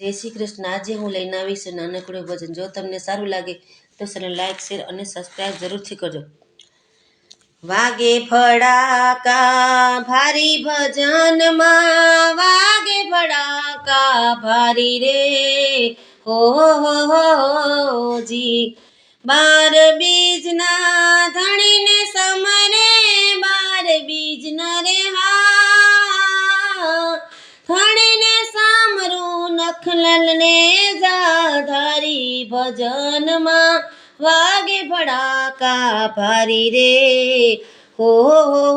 જય શ્રી કૃષ્ણ. આજે હું લઈને આવીશ નાનકડું ભજન. જો તમને સારું લાગે તો ચેનલ લાઈક, શેર અને સબસ્ક્રાઈબ જરૂરથી કરજો. વાગે ફડાકા ભારી ભજનમાં, વાગે ફડાકા ભારી રે. હો હો હો જી બાર બીજના ધણીને સમરે, બાર બીજના રે, હા સામરું જાધારી ભજનમાં વાગે ભડાકા ભારી રે. હો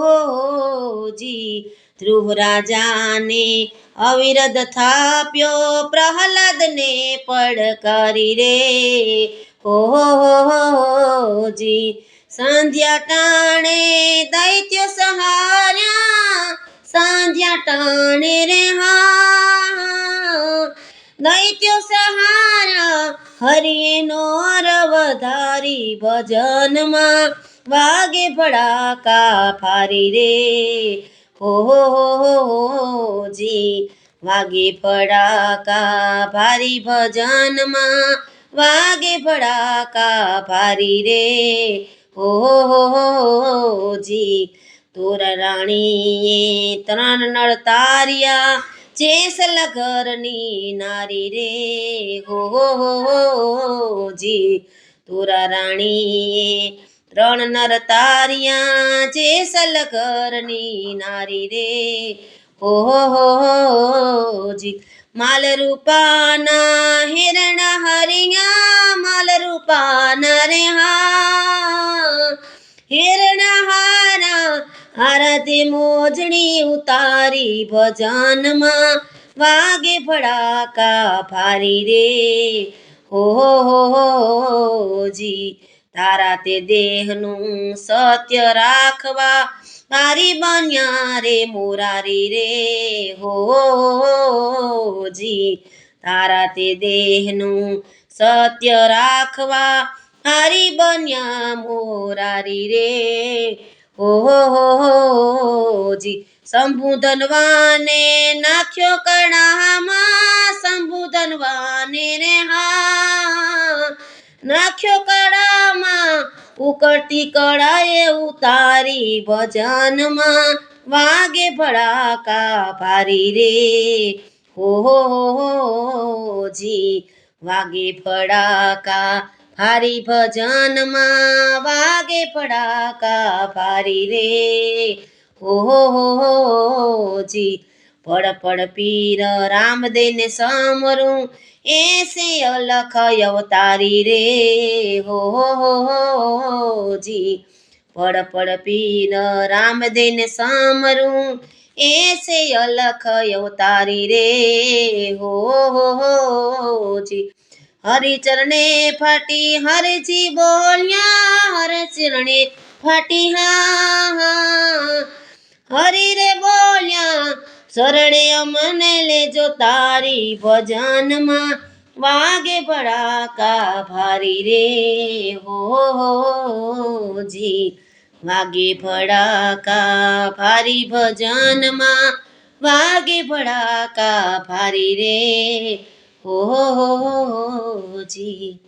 હો જી ધ્રુવ રાજાને અવિરદ થાપ્યો, પ્રહલાદને પડકારી રે. હો, જી, સંધ્યા ટાણે દૈત્ય સહાર્યા, સાંધ્યા ટાણે રે. દૈત્ય સહારા હરિનો રવધારી ભજનમાં વાગે ભડાકા ફારી રે. ઓહો હો જી, વાગે ફડાકા ભારી ભજનમાં વાગે ફડાકા ભારી રે. ઓહો જી તોર રાણીએ ત્રણ નળ તાર્યા જેસલ ઘરની નારી રે, હો હો હો જી. તોરા રાણી ત્રણ નર તારિયા જેસલ ઘરની નારી રે, હો હો હો, જી. માલ રૂપાના હિરણ આરતી મોજણી ઉતારી ભજનમાં વાગે ફડાકા ભારી રે. હો હો જી, તારા તે દેહનું સત્ય રાખવા તારી બન્યા રે મોરારી રે. હો જી, તારા તે દેહનું સત્ય રાખવા હારી બન્યા મોરારી રે. હો હો હો હો જી સંબુધનવાને નાખ્યો કડામાં સંબુધનવાને રે હા નાખ્યો કડામાં, ઉકળતી કળાએ ઉતારી ભજનમાં, વાગે ભડાકા ભારી રે. હો જી વાગે ફડાકા ભારી ભજનમાં વાગે ફડાકા ભારી રે. ઓહો, હો જી. પડ પડ પીર રામદેને સમરું એસે અલખ અવતારી રે. હો જી. પડ પડ પીર રામદેને સમરું એસે અલખ અવતારી રે. હો, જી. હરિચરણે ફાટી હરજી બોલ્યા, હરચરણે ફાટી હા હરિ રે બોલ્યા, શરણે અમને લેજો તારી ભજનમાં, વાગે ભડાકા ભારી રે. હો, જી. વાગે ભડાકા ભારી ભજનમાં, વાગે ભડાકા ભારી રે. હો હો હો જી